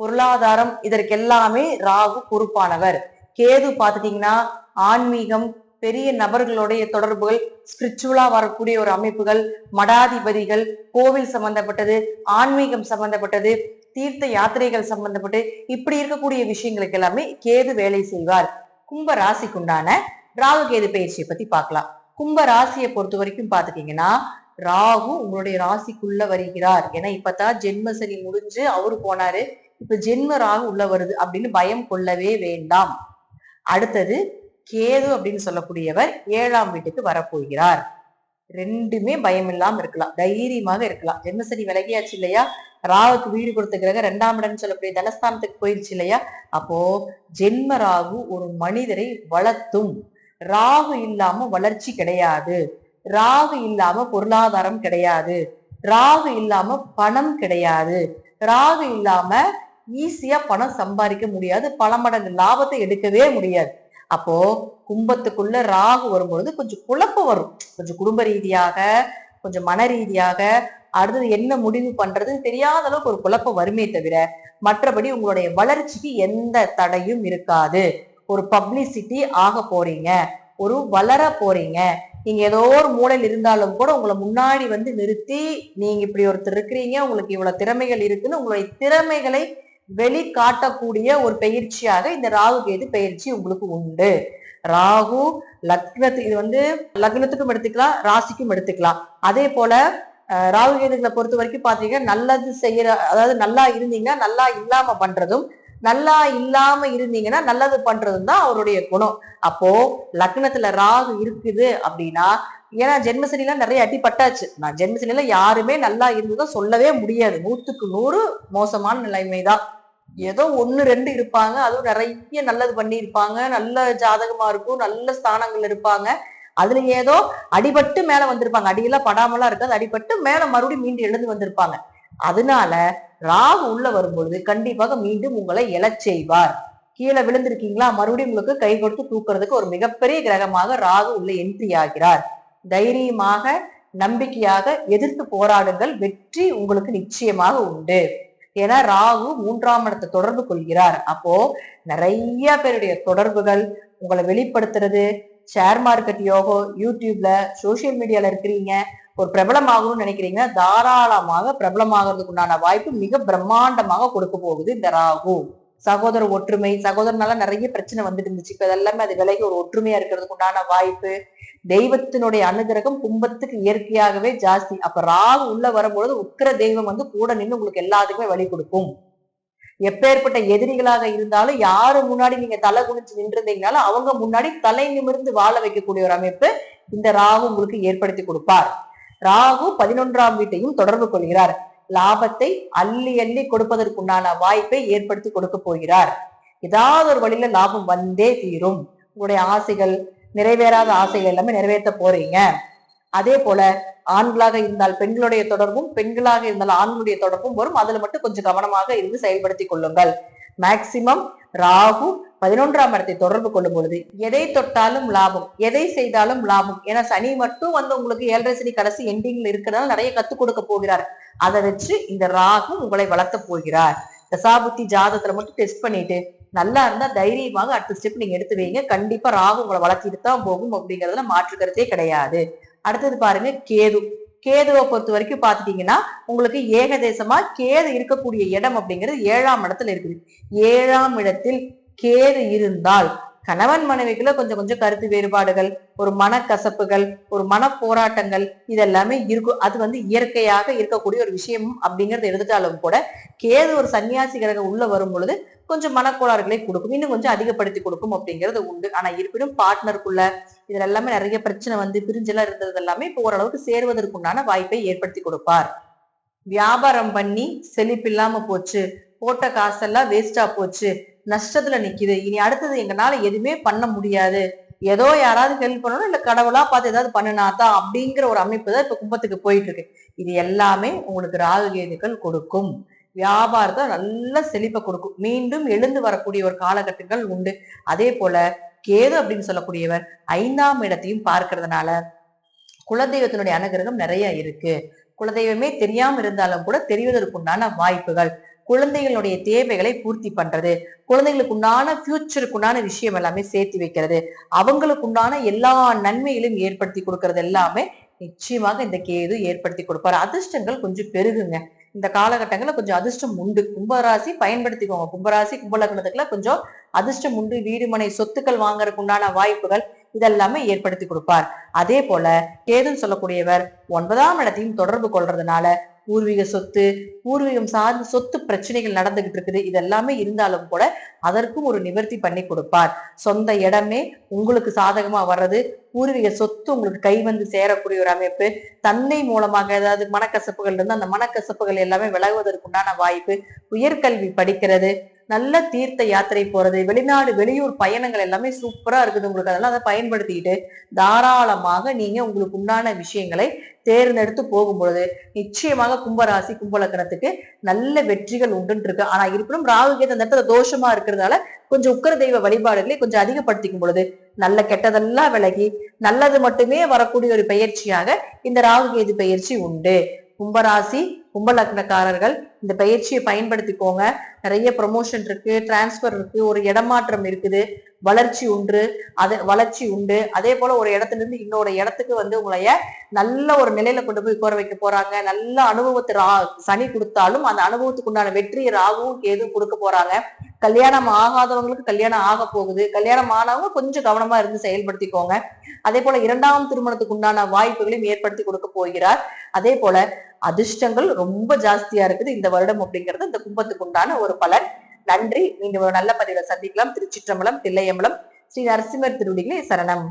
பொருளாதாரம் இதற்கெல்லாமே ராகு பொறுப்பானவர் கேது பார்த்துட்டீங்கன்னா ஆன்மீகம் பெரிய நபர்களுடைய தொடர்புகள் ஸ்பிரிச்சுவலா வரக்கூடிய ஒரு அமைப்புகள் மடாதிபதிகள் கோவில் சம்பந்தப்பட்டது ஆன்மீகம் சம்பந்தப்பட்டது தீர்த்த யாத்திரைகள் சம்பந்தப்பட்டு இப்படி இருக்கக்கூடிய விஷயங்களுக்கு எல்லாமே கேது வேலை செய்வார். கும்ப ராசிக்குண்டான ராகு கேது பயிற்சியை பத்தி பார்க்கலாம். கும்ப ராசியை பொறுத்த வரைக்கும் பாத்துட்டீங்கன்னா ராகு உங்களுடைய ராசிக்குள்ள வருகிறார். ஏன்னா இப்பதான் ஜென்மசனி முடிஞ்சு அவரு போனாரு. இப்ப ஜென்ம ராகு உள்ள வருது அப்படின்னு பயம் கொள்ளவே வேண்டாம். அடுத்தது கேது அப்படின்னு சொல்லக்கூடியவர் ஏழாம் வீட்டுக்கு வரப்போகிறார். ரெண்டுமே பயம் இல்லாம இருக்கலாம். தைரியமாக இருக்கலாம். ஜென்மசனி விலகியாச்சு இல்லையா? ராகுக்கு வீடு கொடுத்துக்கிறாங்க ரெண்டாம் இடம்னு சொல்லக்கூடிய தனஸ்தானத்துக்கு போயிருச்சு இல்லையா? அப்போ ஜென்ம ராகு ஒரு மனிதரை வளர்த்தும். ராகு இல்லாம வளர்ச்சி கிடையாது. ராகு இல்லாம பொருளாதாரம் கிடையாது. ராகு இல்லாம பணம் கிடையாது. ராகு இல்லாம ஈஸியா பணம் சம்பாதிக்க முடியாது. பல மடங்கு லாபத்தை எடுக்கவே முடியாது. அப்போ கும்பத்துக்குள்ள ராகு வரும்பொழுது கொஞ்சம் குழப்பம் வரும். கொஞ்சம் குடும்ப ரீதியாக கொஞ்சம் மன ரீதியாக அடுத்தது என்ன முடிவு பண்றதுன்னு தெரியாத அளவுக்கு ஒரு குழப்பம் வருமே தவிர மற்றபடி உங்களுடைய வளர்ச்சிக்கு எந்த தடையும் இருக்காது. ஒரு பப்ளிசிட்டி ஆக போறீங்க. ஒரு வளர போறீங்க. நீங்க ஏதோ ஒரு மூலையில் இருந்தாலும் கூட உங்களை முன்னாடி வந்து நிறுத்தி நீங்க இப்படி ஒருத்தர் இருக்கிறீங்க உங்களுக்கு இவ்வளவு திறமைகள் இருக்குன்னு உங்களுடைய திறமைகளை வெளி காட்டக்கூடிய ஒரு பயிற்சியாக இந்த ராகு கேது பயிற்சி உங்களுக்கு உண்டு. ராகு லக்னத்து இது வந்து லக்னத்துக்கும் எடுத்துக்கலாம் ராசிக்கும் எடுத்துக்கலாம். அதே போல அஹ், ராகு கேதுகளை பொறுத்த வரைக்கும் பாத்தீங்கன்னா நல்லது செய்யற அதாவது நல்லா இருந்தீங்கன்னா நல்லா இல்லாம பண்றதும் நல்லா இல்லாம இருந்தீங்கன்னா நல்லது பண்றதும் தான் அவருடைய குணம். அப்போ லக்னத்துல ராகு இருக்குது அப்படின்னா ஏன்னா ஜென்மசனிலாம் நிறைய அடி பட்டாச்சு நான் ஜென்மசனில யாருமே நல்லா இருந்ததும் சொல்லவே முடியாது. நூத்துக்கு நூறு மோசமான நிலைமை தான் ஏதோ ஒண்ணு ரெண்டு இருப்பாங்க. அதுவும் நிறைய நல்லது பண்ணியிருப்பாங்க. நல்ல ஜாதகமா இருக்கும். நல்ல ஸ்தானங்கள் இருப்பாங்க. அதுல ஏதோ அடிபட்டு மேல வந்திருப்பாங்க. அடியெல்லாம் படாமலாம் இருக்காது. அடிபட்டு மேல மறுபடியும் மீண்டும் எழுந்து வந்திருப்பாங்க. அதனால ராகு உள்ள வரும்பொழுது கண்டிப்பாக மீண்டும் உங்களை எழச் செய்வார். கீழே விழுந்திருக்கீங்களா? மறுபடியும் உங்களுக்கு கை கொடுத்து தூக்குறதுக்கு ஒரு மிகப்பெரிய கிரகமாக ராகு உள்ள என்ட்ரி ஆகிறார். தைரியமாக நம்பிக்கையாக எதிர்த்து போராடுங்கள். வெற்றி உங்களுக்கு நிச்சயமாக உண்டு. ஏன்னா ராகு மூன்றாம் இடத்தை தொடர்பு கொள்கிறார். அப்போ நிறைய பேருடைய தொடர்புகள் உங்களை வெளிப்படுத்துறது ஷேர் மார்க்கெட் யோகோ யூடியூப்ல சோசியல் மீடியால இருக்கிறீங்க ஒரு பிரபலமாகணும்னு நினைக்கிறீங்கன்னா தாராளமாக பிரபலமாகிறதுக்கு உண்டான வாய்ப்பு மிக பிரம்மாண்டமாக கொடுக்க போகுது இந்த ராகு. சகோதர ஒற்றுமை சகோதரனால நிறைய பிரச்சனை வந்துட்டு இருந்துச்சு. இப்ப இதெல்லாமே அது விலகி ஒரு ஒற்றுமையா இருக்கிறதுக்கு உண்டான வாய்ப்பு. தெய்வத்தினுடைய அனுகிரகம் கும்பத்துக்கு இயற்கையாகவே ஜாஸ்தி. அப்ப ராகு உள்ள வரும்பொழுது உக்கிர தெய்வம் வந்து கூட நின்று உங்களுக்கு எல்லாத்துக்குமே வழி கொடுக்கும். எப்பேற்பட்ட எதிரிகளாக இருந்தாலும் யாரு முன்னாடி நீங்க தலை குனிச்சு நின்றிருந்தீங்கனாலும் அவங்க முன்னாடி தலை நிமிர்ந்து வாழ வைக்கக்கூடிய ஒரு அமைப்பு இந்த ராகு உங்களுக்கு ஏற்படுத்தி கொடுப்பார். ராகு பதினொன்றாம் வீட்டையும் தொடர்பு கொள்கிறார். லாபத்தை அள்ளி அள்ளி கொடுப்பதற்குண்டான வாய்ப்பை ஏற்படுத்தி கொடுக்க போகிறார். ஏதாவது ஒரு வழியில லாபம் வந்தே தீரும். உங்களுடைய ஆசைகள் நிறைவேறாத ஆசைகள் எல்லாமே நிறைவேற்ற போறீங்க. அதே போல ஆண்களாக இருந்தால் பெண்களுடைய தொடர்பும் பெண்களாக இருந்தால் ஆண்களுடைய தொடர்பும் வரும். அதுல மட்டும் கொஞ்சம் கவனமாக இருந்து செயல்படுத்திக் கொள்ளுங்கள். மேக்சிமம் ராகு பதினொன்றாம் இடத்தை தொடர்பு கொள்ளும் பொழுது எதை தொட்டாலும் லாபம் எதை செய்தாலும் லாபம். ஏன்னா சனி மட்டும் வந்து உங்களுக்கு ஏழரை சனி கடைசி எண்டிங்ல இருக்கிறதால நிறைய கத்துக் கொடுக்க போகிறார். அதை வச்சு இந்த ராகு உங்களை வளர்த்த போகிறார். தசாபுத்தி ஜாதகத்துல மட்டும் டெஸ்ட் பண்ணிட்டு நல்லா இருந்தா தைரியமாக அடுத்த ஸ்டெப் நீங்க எடுத்து வைங்க. கண்டிப்பா ராகு உங்களை வளர்த்திட்டு தான் போகும் அப்படிங்கறதுல மாற்று கருத்தே கிடையாது. அடுத்தது பாருங்க கேது. கேதுவை பொறுத்த வரைக்கும் பாத்துட்டீங்கன்னா உங்களுக்கு ஏகதேசமா கேது இருக்கக்கூடிய இடம் அப்படிங்கிறது ஏழாம் இடத்துல இருக்குது. ஏழாம் இடத்தில் கேது இருந்தால் கணவன் மனைவிக்குள்ள கொஞ்சம் கொஞ்சம் கருத்து வேறுபாடுகள் ஒரு மனக்கசப்புகள் ஒரு மன போராட்டங்கள் இதெல்லாமே இருக்கும் அது வந்து இயற்கையாக இருக்கக்கூடிய ஒரு விஷயம் அப்படிங்கறத எடுத்துட்டாலும் கூட கேது ஒரு சன்னியாசி கிரகம் உள்ள வரும் பொழுது கொஞ்சம் மனக்கோளாறுகளை கொடுக்கும். இன்னும் கொஞ்சம் அதிகப்படுத்தி கொடுக்கும் அப்படிங்கிறது உண்டு. ஆனா இருப்பினும் பார்ட்னருக்குள்ள இதுல எல்லாமே நிறைய பிரச்சனை வந்து பிரிஞ்செல்லாம் இருந்தது எல்லாமே இப்போ ஓரளவுக்கு சேருவதற்குண்டான வாய்ப்பை ஏற்படுத்தி கொடுப்பார். வியாபாரம் பண்ணி செழிப்பில்லாம போச்சு. போட்ட காசெல்லாம் வேஸ்டா போச்சு. நஷ்டத்துல நிக்குது. இனி அடுத்தது எங்களால எதுவுமே பண்ண முடியாது. ஏதோ யாராவது ஹெல்ப் பண்ணணும் இல்ல கடவுளா பார்த்து ஏதாவது பண்ணினாதான் அப்படிங்கிற ஒரு அமைப்பு தான் இப்ப கும்பத்துக்கு போயிட்டு இருக்கு இது எல்லாமே உங்களுக்கு ராகுகேதுக்கள் கொடுக்கும். வியாபாரத்தை நல்ல செழிப்பை கொடுக்கும். மீண்டும் எழுந்து வரக்கூடிய ஒரு காலகட்டங்கள் உண்டு. அதே போல கேது அப்படின்னு சொல்லக்கூடியவர் ஐந்தாம் இடத்தையும் பார்க்கறதுனால குலதெய்வத்தினுடைய அனுகிரகம் நிறைய இருக்கு. குலதெய்வமே தெரியாம இருந்தாலும் கூட தெரிவதற்குண்டான வாய்ப்புகள். குழந்தைகளுடைய தேவைகளை பூர்த்தி பண்றது. குழந்தைகளுக்கு உண்டான ஃபியூச்சருக்கு உண்டான விஷயம் எல்லாமே சேர்த்து வைக்கிறது. அவங்களுக்கு உண்டான எல்லா நன்மைகளையும் ஏற்படுத்தி கொடுக்கறது எல்லாமே நிச்சயமாக இந்த கேது ஏற்படுத்தி கொடுப்பாரு. அதிர்ஷ்டங்கள் கொஞ்சம் பெருகுங்க. இந்த காலகட்டங்கள்ல கொஞ்சம் அதிர்ஷ்டம் உண்டு. கும்பராசி பயன்படுத்திக்கோங்க. கும்பராசி கும்பலக்கணத்துக்குள்ள கொஞ்சம் அதிர்ஷ்டம் உண்டு. வீடுமனை சொத்துக்கள் வாங்குறதுக்கு உண்டான வாய்ப்புகள் இதெல்லாமே ஏற்படுத்தி கொடுப்பார். அதே போல கேதுன்னு சொல்லக்கூடியவர் ஒன்பதாம் இடத்தையும் தொடர்பு கொள்றதுனால பூர்வீக சொத்து பூர்வீகம் சார்ந்த சொத்து பிரச்சனைகள் நடந்துகிட்டு இருக்குது. இதெல்லாமே இருந்தாலும் கூட அதற்கும் ஒரு நிவர்த்தி பண்ணி கொடுப்பார். சொந்த இடமே உங்களுக்கு சாதகமா வர்றது பூர்வீக சொத்து உங்களுக்கு கை வந்து சேரக்கூடிய ஒரு அமைப்பு தந்தை மூலமாக ஏதாவது மனக்கசப்புகள் இருந்து அந்த மனக்கசப்புகள் எல்லாமே விலகுவதற்குண்டான வாய்ப்பு உயர்கல்வி படிக்கிறது நல்ல தீர்த்த யாத்திரை போறது வெளிநாடு வெளியூர் பயணங்கள் எல்லாமே சூப்பரா இருக்குது. உங்களுக்கு அதெல்லாம் அதை பயன்படுத்திக்கிட்டு தாராளமாக நீங்க உங்களுக்கு உண்டான விஷயங்களை தேர்ந்தெடுத்து போகும்பொழுது நிச்சயமாக கும்பராசி கும்பலக்கணத்துக்கு நல்ல வெற்றிகள் உண்டுன்னு இருக்கு ஆனா இருப்பினும் ராகு கேது அந்த இடத்துல தோஷமா இருக்கிறதால கொஞ்சம் உக்கர தெய்வ வழிபாடுகளை கொஞ்சம் அதிகப்படுத்திக்கும் பொழுது நல்ல கெட்டதெல்லாம் விலகி நல்லது மட்டுமே வரக்கூடிய ஒரு பயிற்சியாக இந்த ராகு கேது பயிற்சி உண்டு. கும்பராசி கும்பலக்னக்காரர்கள் இந்த பயிற்சியை பயன்படுத்திக்கோங்க. நிறைய ப்ரொமோஷன் இருக்கு டிரான்ஸ்பர் இருக்கு ஒரு இடமாற்றம் இருக்குது வளர்ச்சி உண்டு அது வளர்ச்சி உண்டு. அதே போல ஒரு இடத்துல இருந்து இன்னொரு இடத்துக்கு வந்து உங்களைய நல்ல ஒரு நிலையில கொண்டு போய் கோர வைக்க போறாங்க. நல்ல அனுபவத்தை ரா சனி கொடுத்தாலும் அந்த அனுபவத்துக்கு உண்டான வெற்றியை ராகுவும் கேதுவும் கொடுக்க போறாங்க. கல்யாணம் ஆகாதவங்களுக்கு கல்யாணம் ஆக போகுது. கல்யாணம் ஆனவங்க கொஞ்சம் கவனமா இருந்து செயல்படுத்திக்கோங்க. அதே போல இரண்டாம் திருமணத்துக்கு உண்டான வாய்ப்புகளையும் ஏற்படுத்தி கொடுக்க போகிறார். அதே போல அதிர்ஷ்டங்கள் ரொம்ப ஜாஸ்தியா இருக்குது. இந்த வருடம் அப்படிங்கிறது இந்த கும்பத்துக்கு உண்டான ஒரு பலன். நன்றி. மீண்டும் ஒரு நல்ல பதிவை சந்திக்கலாம். திருச்சிற்றம்பலம் தில்லையம்பலம் ஸ்ரீ நரசிம்மர் திருவடிகளே சரணம்.